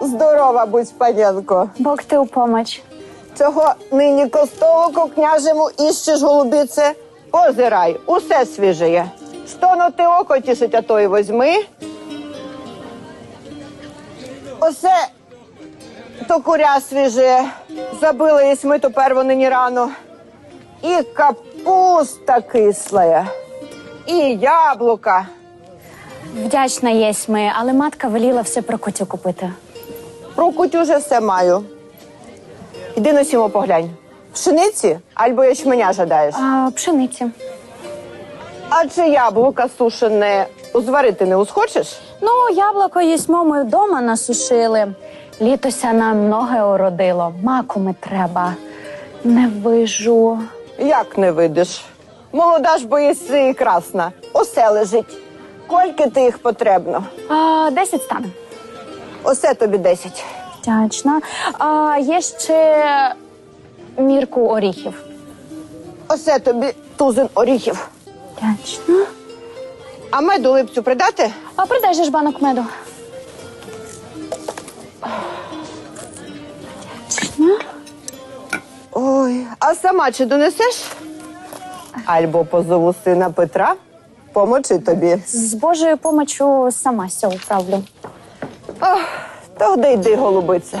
Здорова будь, панянко. Бог ти у помоч. Цього нині костолику княжему іщеш голубице. Позирай, усе свіжеє. Стоно ти око тішить, а то й возьми. Осе то куря свіже. Забили ми тепер вони ні рано. І капуста кисла, і яблука. Вдячна єсть ми, але матка веліла все про котю купити. Про кутю все маю. Іди на сімо поглянь. Пшениці альбо ячменя жадаєш. А пшениці. А чи яблука сушене узварити не усхочеш? Ну, яблуко їсмо ми вдома насушили. Літося нам ноги уродило. Маку ми треба. Не вижу. Як не видиш? Молода ж боїться і красна. Усе лежить. Кольки ти їх потребно? А, десять стане. Осе тобі десять. Вдячна. А є ще мірку оріхів. Осе тобі тузин оріхів. Вдячна. А меду липцю придати? А придай же ж банок меду. Вдячна. Ой, а сама чи донесеш? Альбо позову сина Петра. Помочи тобі. З Божою помочу сама все управлю. Ах, де йди, голубице.